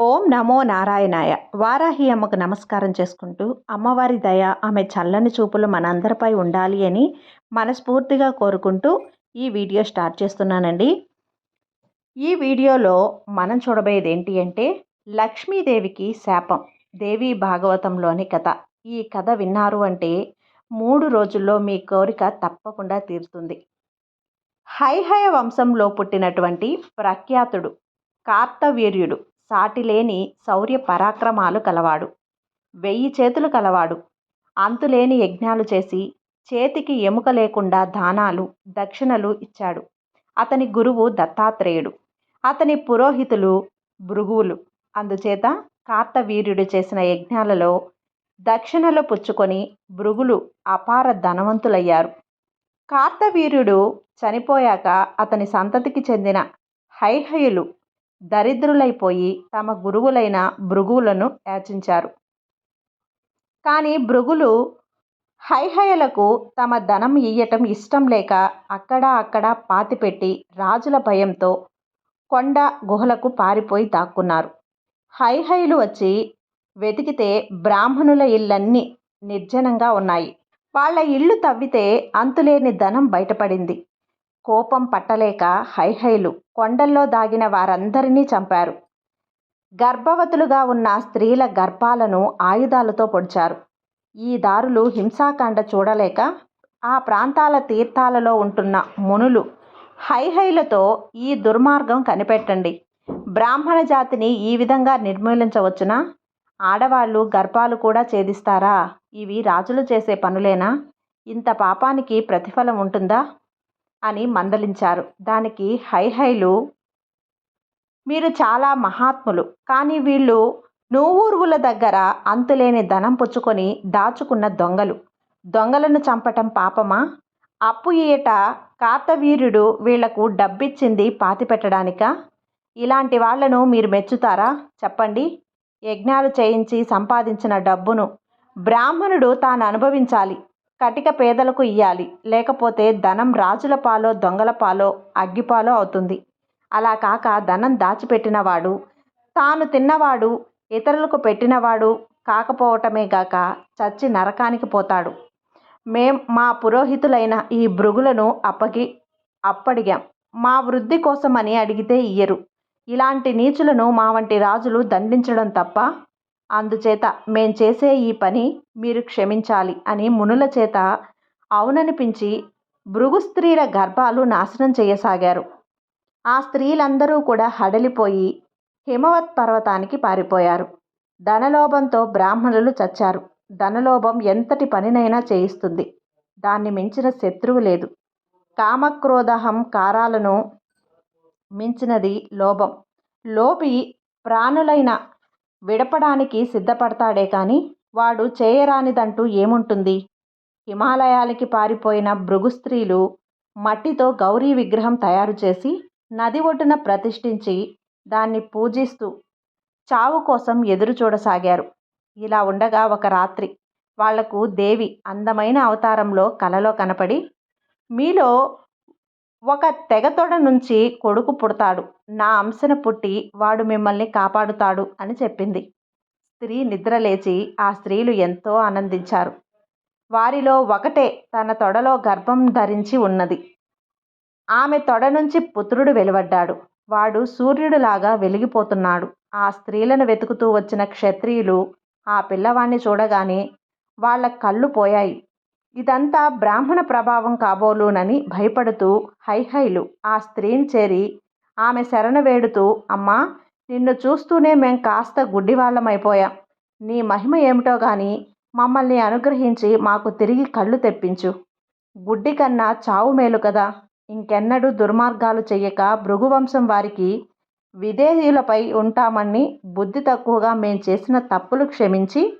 ఓం నమో నారాయణాయ. వారాహి అమ్మకు నమస్కారం చేసుకుంటూ అమ్మవారి దయ ఆమె చల్లని చూపులు మనందరిపై ఉండాలి అని మనస్ఫూర్తిగా కోరుకుంటూ ఈ వీడియో స్టార్ట్ చేస్తున్నానండి. ఈ వీడియోలో మనం చూడబోయేది ఏంటి అంటే లక్ష్మీదేవికి శాపం దేవి భాగవతంలోని కథ. ఈ కథ విన్నారు అంటే మూడు రోజుల్లో మీ కోరిక తప్పకుండా తీరుతుంది. హైహయ వంశంలో పుట్టినటువంటి ప్రఖ్యాతుడు కార్తవీర్యుడు. సాటిలేని శౌర్య పరాక్రమాలు కలవాడు. వెయ్యి చేతులు కలవాడు. అంతులేని యజ్ఞాలు చేసి చేతికి ఎముక లేకుండా దానాలు దక్షిణలు ఇచ్చాడు. అతని గురువు దత్తాత్రేయుడు. అతని పురోహితులు భృగువులు. అందుచేత కార్తవీర్యుడు చేసిన యజ్ఞాలలో దక్షిణలు పుచ్చుకొని భృగులు అపార ధనవంతులయ్యారు. కార్తవీర్యుడు చనిపోయాక అతని సంతతికి చెందిన హైహయులు దరిద్రులైపోయి తమ గురువులైన భృగువులను యాచించారు. కానీ భృగులు హైహయలకు తమ ధనం ఇయ్యటం ఇష్టం లేక అక్కడ అక్కడ పాతిపెట్టి రాజుల భయంతో కొండ గుహలకు పారిపోయి దాక్కున్నారు. హైహయులు వచ్చి వెతికితే బ్రాహ్మణుల ఇళ్ళన్నీ నిర్జనంగా ఉన్నాయి. వాళ్ళ ఇళ్ళు తవ్వితే అంతులేని ధనం బయటపడింది. కోపం పట్టలేక హైహైలు కొండల్లో దాగిన వారందరినీ చంపారు. గర్భవతులుగా ఉన్న స్త్రీల గర్భాలను ఆయుధాలతో పొడిచారు. ఈ దారులు హింసాకాండ చూడలేక ఆ ప్రాంతాల తీర్థాలలో ఉంటున్న మునులు హైహైలతో ఈ దుర్మార్గం కనిపెట్టండి. బ్రాహ్మణ జాతిని ఈ విధంగా నిర్మూలించవచ్చునా? ఆడవాళ్ళు గర్భాలు కూడా ఛేదిస్తారా? ఇవి రాజులు చేసే పనులేనా? ఇంత పాపానికి ప్రతిఫలం ఉంటుందా? అని మందలించారు. దానికి హైహైలు మీరు చాలా మహాత్ములు. కానీ వీళ్ళు నూవూర్వుల దగ్గర అంతులేని ధనం పుచ్చుకొని దాచుకున్న దొంగలు. దొంగలను చంపటం పాపమా? అప్పు ఈయట కార్తవీర్యుడు వీళ్ళకు డబ్బిచ్చింది పాతిపెట్టడానిక? ఇలాంటి వాళ్ళను మీరు మెచ్చుతారా? చెప్పండి. యజ్ఞాలు చేయించి సంపాదించిన డబ్బును బ్రాహ్మణుడు తాను అనుభవించాలి. కటిక పేదలకు ఇయ్యాలి. లేకపోతే ధనం రాజుల పాలో దొంగల పాలో అగ్గిపాలో అవుతుంది. అలా కాక ధనం దాచిపెట్టినవాడు తాను తిన్నవాడు ఇతరులకు పెట్టినవాడు కాకపోవటమే గాక చచ్చి నరకానికి పోతాడు. మేం మా పురోహితులైన ఈ భృగులను అప్పగి అప్పడిగాం. మా వృద్ధి కోసమని అడిగితే ఇయ్యరు. ఇలాంటి నీచులను మా వంటి రాజులు దండించడం తప్ప అందుచేత మేం చేసే ఈ పని మీరు క్షమించాలి అని మునుల చేత అవుననిపించి భృగు స్త్రీల గర్భాలు నాశనం చేయసాగారు. ఆ స్త్రీలందరూ కూడా హడలిపోయి హిమవత్ పర్వతానికి పారిపోయారు. ధనలోభంతో బ్రాహ్మణులు చచ్చారు. ధనలోభం ఎంతటి పనినైనా చేయిస్తుంది. దాన్ని మించిన శత్రువు లేదు. కామక్రోధహం కారాలను మించినది లోభం. లోపి ప్రాణులైన విడపడానికి సిద్ధపడతాడే కానీ వాడు చేయరానిదంటూ ఏముంటుంది? హిమాలయాలకి పారిపోయిన భృగు స్త్రీలు మట్టితో గౌరీ విగ్రహం తయారు చేసి నది ఒడ్డున ప్రతిష్ఠించి దాన్ని పూజిస్తూ చావు కోసం ఎదురు చూడసాగారు. ఇలా ఉండగా ఒక రాత్రి వాళ్ళకు దేవి అందమైన అవతారంలో కలలో కనపడి మీలో ఒక తెగతొడ నుంచి కొడుకు పుడతాడు. నా అంశన పుట్టి వాడు మిమ్మల్ని కాపాడుతాడు అని చెప్పింది. స్త్రీ నిద్రలేచి ఆ స్త్రీలు ఎంతో ఆనందించారు. వారిలో ఒకటే తన తొడలో గర్భం ధరించి ఉన్నది. ఆమె తొడ నుంచి పుత్రుడు వెలువడ్డాడు. వాడు సూర్యుడిలాగా వెలిగిపోతున్నాడు. ఆ స్త్రీలను వెతుకుతూ వచ్చిన క్షత్రియులు ఆ పిల్లవాణ్ణి చూడగానే వాళ్ళ కళ్ళు పోయాయి. ఇదంతా బ్రాహ్మణ ప్రభావం కాబోలునని భయపడుతూ హైహైలు ఆ స్త్రీని చేరి ఆమె శరణ వేడుతూ అమ్మా నిన్ను చూస్తూనే మేం కాస్త గుడ్డివాళ్ళమైపోయాం. నీ మహిమ ఏమిటో గాని మమ్మల్ని అనుగ్రహించి మాకు తిరిగి కళ్ళు తెప్పించు. గుడ్డి కన్నా చావు మేలు కదా. ఇంకెన్నడూ దుర్మార్గాలు చెయ్యక భృగువంశం వారికి విధేయులపై ఉంటామని బుద్ధి తక్కువగా మేం చేసిన తప్పులు క్షమించి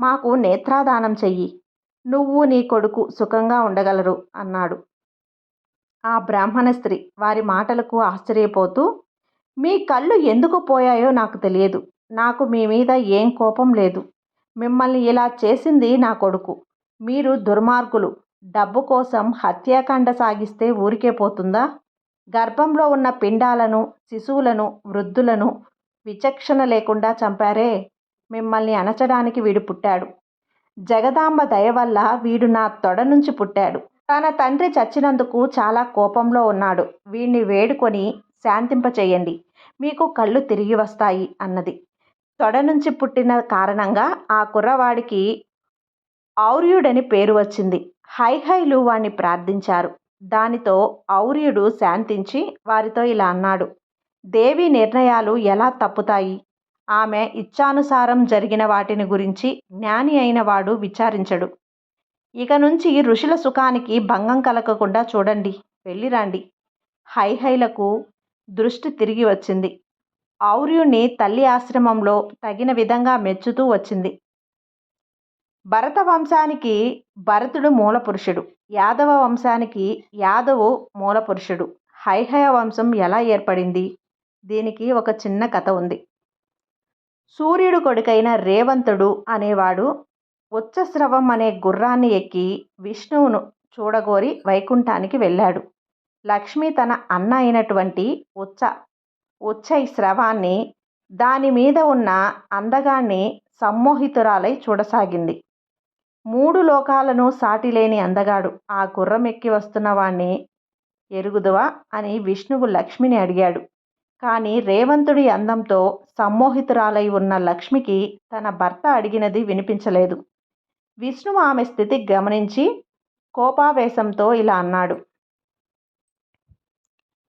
మాకు నేత్రాదానం చెయ్యి. నువ్వు నీ కొడుకు సుఖంగా ఉండగలరు అన్నాడు. ఆ బ్రాహ్మణ స్త్రీ వారి మాటలకు ఆశ్చర్యపోతూ మీ కళ్ళు ఎందుకు పోయాయో నాకు తెలియదు. నాకు మీ మీద ఏం కోపం లేదు. మిమ్మల్ని ఇలా చేసింది నా కొడుకు. మీరు దుర్మార్గులు. డబ్బు కోసం హత్యాకాండ సాగిస్తే ఊరికే పోతుందా? గర్భంలో ఉన్న పిండాలను శిశువులను వృద్ధులను విచక్షణ లేకుండా చంపారే. మిమ్మల్ని అణచడానికి వీడు పుట్టాడు. జగదాంబ దయ వల్ల వీడు నా తొడ నుంచి పుట్టాడు. తన తండ్రి చచ్చినందుకు చాలా కోపంలో ఉన్నాడు. వీడిని వేడుకొని శాంతింపచేయండి. మీకు కళ్ళు తిరిగి వస్తాయి అన్నది. తొడ నుంచి పుట్టిన కారణంగా ఆ కుర్రవాడికి ఔర్యుడని పేరు వచ్చింది. హైహైలు వాణ్ణి ప్రార్థించారు. దానితో ఔర్యుడు శాంతించి వారితో ఇలా అన్నాడు. దేవి నిర్ణయాలు ఎలా తప్పుతాయి? ఆమె ఇచ్ఛానుసారం జరిగిన వాటిని గురించి జ్ఞాని అయిన వాడు విచారించడు. ఇక నుంచి ఋషుల సుఖానికి భంగం కలగకుండా చూడండి వెళ్ళిరండి హైహైలకు దృష్టి తిరిగి వచ్చింది. ఔర్యుణ్ణి తల్లి ఆశ్రమంలో తగిన విధంగా మెచ్చుతూ వచ్చింది. భరత వంశానికి భరతుడు మూలపురుషుడు. యాదవ వంశానికి యాదవు మూలపురుషుడు. హైహయ వంశం ఎలా ఏర్పడింది? దీనికి ఒక చిన్న కథ ఉంది. సూర్యుడు కొడుకైన రేవంతుడు అనేవాడు ఉచ్చస్రవం అనే గుర్రాన్ని ఎక్కి విష్ణువును చూడగోరి వైకుంఠానికి వెళ్ళాడు. లక్ష్మి తన అన్న అయినటువంటి ఉచ్చ ఉచ్చై స్రవాన్ని దాని మీద ఉన్న అందగాన్ని సమ్మోహితురాలై చూడసాగింది. మూడు లోకాలను సాటిలేని అందగాడు ఆ గుర్రం ఎక్కి వస్తున్నవాణ్ణి ఎరుగుదువా అని విష్ణువు లక్ష్మిని అడిగాడు. కానీ రేవంతుడి అందంతో సమ్మోహితురాలై ఉన్న లక్ష్మికి తన భర్త అడిగినది వినిపించలేదు. విష్ణువు ఆమె స్థితి గమనించి కోపావేశంతో ఇలా అన్నాడు.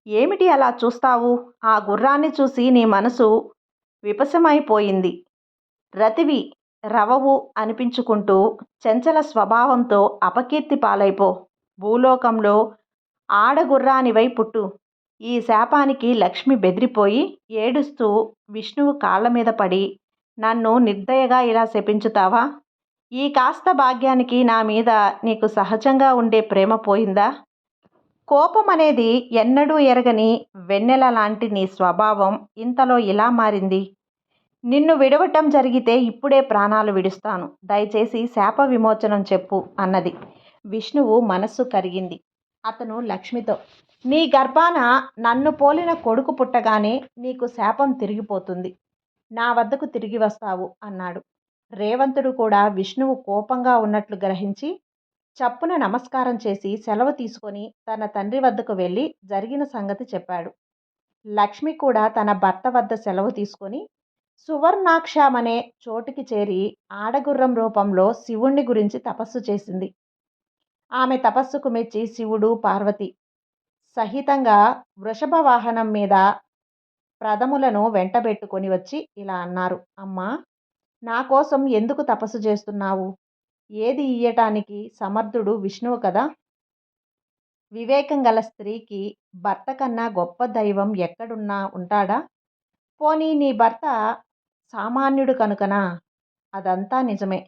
ఏమిటి అలా చూస్తావు? ఆ గుర్రాన్ని చూసి నీ మనసు విపసమైపోయింది రతివి రవవు అనిపించుకుంటూ చంచల స్వభావంతో అపకీర్తి పాలైపో. భూలోకంలో ఆడగుర్రానివై పుట్టు. ఈ శాపానికి లక్ష్మి బెదిరిపోయి ఏడుస్తూ విష్ణువు కాళ్ళ మీద పడి నన్ను నిర్దయగా ఇలా శపించుతావా? ఈ కాస్త భాగ్యానికి నా మీద నీకు సహజంగా ఉండే ప్రేమ పోయిందా? కోపం అనేది ఎన్నడూ ఎరగని వెన్నెల లాంటి నీ స్వభావం ఇంతలో ఇలా మారింది. నిన్ను విడవటం జరిగితే ఇప్పుడే ప్రాణాలు విడుస్తాను. దయచేసి శాప విమోచనం చెప్పు అన్నది. విష్ణువు మనస్సు కరిగింది. అతను లక్ష్మితో నీ గర్భాన నన్ను పోలిన కొడుకు పుట్టగానే నీకు శాపం తిరిగిపోతుంది. నా వద్దకు తిరిగి వస్తావు అన్నాడు. రేవంతుడు కూడా విష్ణువు కోపంగా ఉన్నట్లు గ్రహించి చప్పున నమస్కారం చేసి సెలవు తీసుకొని తన తండ్రి వద్దకు వెళ్ళి జరిగిన సంగతి చెప్పాడు. లక్ష్మి కూడా తన భర్త వద్ద సెలవు తీసుకొని సువర్ణాక్షమనే చోటుకి చేరి ఆడగుర్రం రూపంలో శివుణ్ణి గురించి తపస్సు చేసింది. ఆమె తపస్సుకు మెచ్చి శివుడు పార్వతి సహితంగా వృషభ వాహనం మీద ప్రథములను వెంటబెట్టుకొని వచ్చి ఇలా అన్నారు అమ్మా నా కోసం ఎందుకు తపస్సు చేస్తున్నావు? ఏది ఇయ్యటానికి సమర్థుడు విష్ణువు కదా? వివేకం గల స్త్రీకి భర్త కన్నా గొప్ప దైవం ఎక్కడున్నా ఉంటాడా? పోనీ నీ భర్త సామాన్యుడు కనుకనా? అదంతా నిజమే.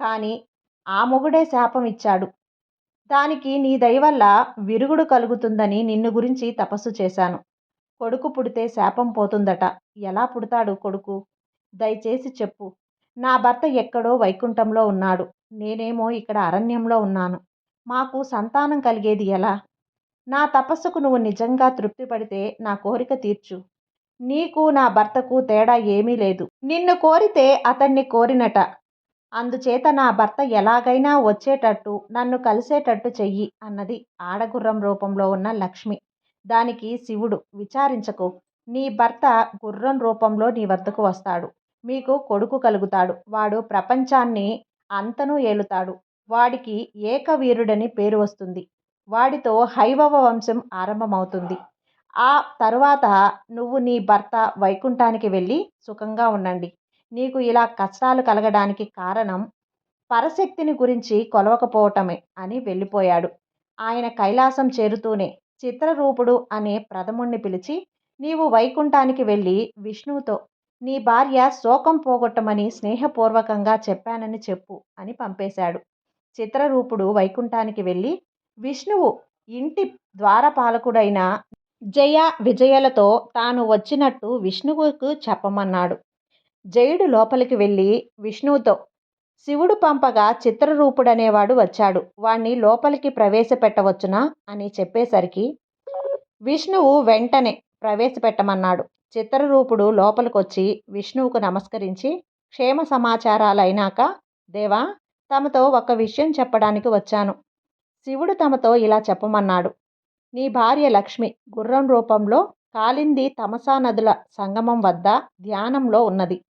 కానీ ఆ మొగుడే శాపం ఇచ్చాడు. దానికి నీ దయవల్ల విరుగుడు కలుగుతుందని నిన్ను గురించి తపస్సు చేశాను. కొడుకు పుడితే శాపం పోతుందట. ఎలా పుడతాడు కొడుకు? దయచేసి చెప్పు. నా భర్త ఎక్కడో వైకుంఠంలో ఉన్నాడు. నేనేమో ఇక్కడ అరణ్యంలో ఉన్నాను. మాకు సంతానం కలిగేది ఎలా? నా తపస్సుకు నువ్వు నిజంగా తృప్తి పడితే నా కోరిక తీర్చు. నీకు నా భర్తకు తేడా ఏమీ లేదు. నిన్ను కోరితే అతన్ని కోరినట. అందుచేత నా భర్త ఎలాగైనా వచ్చేటట్టు నన్ను కలిసేటట్టు చెయ్యి అన్నది ఆడగుర్రం రూపంలో ఉన్న లక్ష్మి. దానికి శివుడు విచారించకు. నీ భర్త గుర్రం రూపంలో నీ వద్దకు వస్తాడు. మీకు కొడుకు కలుగుతాడు. వాడు ప్రపంచాన్ని అంతను ఏలుతాడు. వాడికి ఏకవీరుడని పేరు వస్తుంది. వాడితో హైవవ వంశం ఆరంభమవుతుంది. ఆ తరువాత నువ్వు నీ భర్త వైకుంఠానికి వెళ్ళి సుఖంగా ఉండండి. నీకు ఇలా కష్టాలు కలగడానికి కారణం పరశక్తిని గురించి కొలవకపోవటమే అని వెళ్ళిపోయాడు. ఆయన కైలాసం చేరుతూనే చిత్రరూపుడు అనే ప్రథముణ్ణి పిలిచి నీవు వైకుంఠానికి వెళ్ళి విష్ణువుతో నీ భార్య శోకం పోగొట్టమని స్నేహపూర్వకంగా చెప్పానని చెప్పు అని పంపేశాడు. చిత్రరూపుడు వైకుంఠానికి వెళ్ళి విష్ణువు ఇంటి ద్వారపాలకుడైన జయ విజయలతో తాను వచ్చినట్టు విష్ణువుకు చెప్పమన్నాడు. జయుడు లోపలికి వెళ్ళి విష్ణువుతో శివుడు పంపగా చిత్రరూపుడనేవాడు వచ్చాడు. వాణ్ణి లోపలికి ప్రవేశపెట్టవచ్చునా? అని చెప్పేసరికి విష్ణువు వెంటనే ప్రవేశపెట్టమన్నాడు. చిత్రరూపుడు లోపలికొచ్చి విష్ణువుకు నమస్కరించి క్షేమ సమాచారాలైనాక దేవా తమతో ఒక విషయం చెప్పడానికి వచ్చాను. శివుడు తమతో ఇలా చెప్పమన్నాడు. నీ భార్య లక్ష్మి గుర్రం రూపంలో కాలింది తమసా నదుల సంగమం వద్ద ధ్యానంలో ఉన్నది.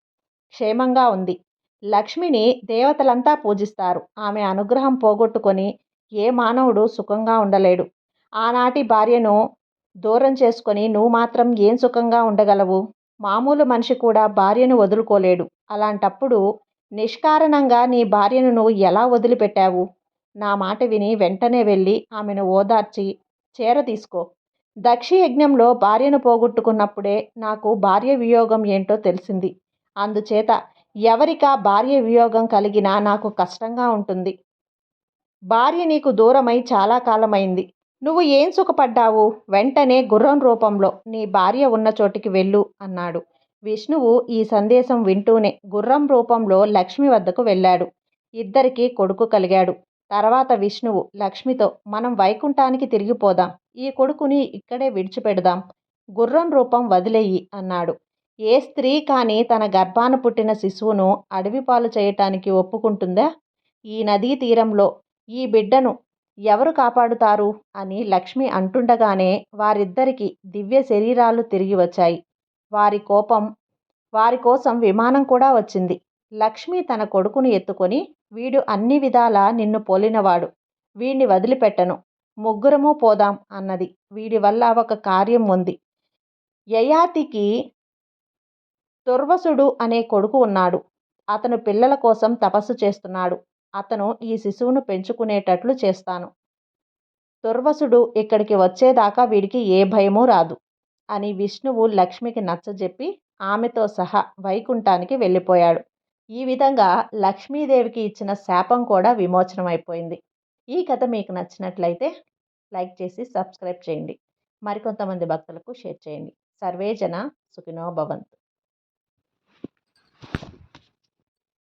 క్షేమంగా ఉంది. లక్ష్మిని దేవతలంతా పూజిస్తారు. ఆమె అనుగ్రహం పోగొట్టుకొని ఏ మానవుడు సుఖంగా ఉండలేడు. ఆనాటి భార్యను దూరం చేసుకొని నువ్వు మాత్రం ఏం సుఖంగా ఉండగలవు? మామూలు మనిషి కూడా భార్యను వదులుకోలేడు. అలాంటప్పుడు నిష్కారణంగా నీ భార్యను నువ్వు ఎలా వదిలిపెట్టావు? నా మాట విని వెంటనే వెళ్ళి ఆమెను ఓదార్చి చేర తీసుకో. దక్షి యజ్ఞంలో భార్యను పోగొట్టుకున్నప్పుడే నాకు భార్య వియోగం ఏంటో తెలిసింది. అందుచేత ఎవరికా భార్య వియోగం కలిగినా నాకు కష్టంగా ఉంటుంది. భార్య నీకు దూరమై చాలా కాలమైంది. నువ్వు ఏం సుఖపడ్డావు? వెంటనే గుర్రం రూపంలో నీ భార్య ఉన్న చోటికి వెళ్ళు అన్నాడు. విష్ణువు ఈ సందేశం వింటూనే గుర్రం రూపంలో లక్ష్మి వద్దకు వెళ్ళాడు. ఇద్దరికీ కొడుకు కలిగాడు. తర్వాత విష్ణువు లక్ష్మితో మనం వైకుంఠానికి తిరిగిపోదాం. ఈ కొడుకుని ఇక్కడే విడిచిపెడదాం. గుర్రం రూపం వదిలేయి అన్నాడు. ఏ స్త్రీ కానీ తన గర్భాన పుట్టిన శిశువును అడవి పాలు చేయటానికి ఒప్పుకుంటుందా? ఈ నదీ తీరంలో ఈ బిడ్డను ఎవరు కాపాడుతారు? అని లక్ష్మి అంటుండగానే వారిద్దరికి దివ్య శరీరాలు తిరిగి వచ్చాయి. వారి కోపం వారి కోసం విమానం కూడా వచ్చింది. లక్ష్మి తన కొడుకును ఎత్తుకొని వీడు అన్ని విధాలా నిన్ను పోలినవాడు. వీడిని వదిలిపెట్టను. ముగ్గురము పోదాం అన్నది. వీడి వల్ల ఒక కార్యం ఉంది. యయాతికి దుర్వసుడు అనే కొడుకు ఉన్నాడు. అతను పిల్లల కోసం తపస్సు చేస్తున్నాడు. అతను ఈ శిశువును పెంచుకునేటట్లు చేస్తాను. దుర్వసుడు ఇక్కడికి వచ్చేదాకా వీడికి ఏ భయమూ రాదు అని విష్ణువు లక్ష్మికి నచ్చజెప్పి ఆమెతో సహా వైకుంఠానికి వెళ్ళిపోయాడు. ఈ విధంగా లక్ష్మీదేవికి ఇచ్చిన శాపం కూడా విమోచనం అయిపోయింది ఈ కథ మీకు నచ్చినట్లయితే లైక్ చేసి సబ్స్క్రైబ్ చేయండి. మరికొంతమంది భక్తులకు షేర్ చేయండి. సర్వేజన సుఖినో భవంతు.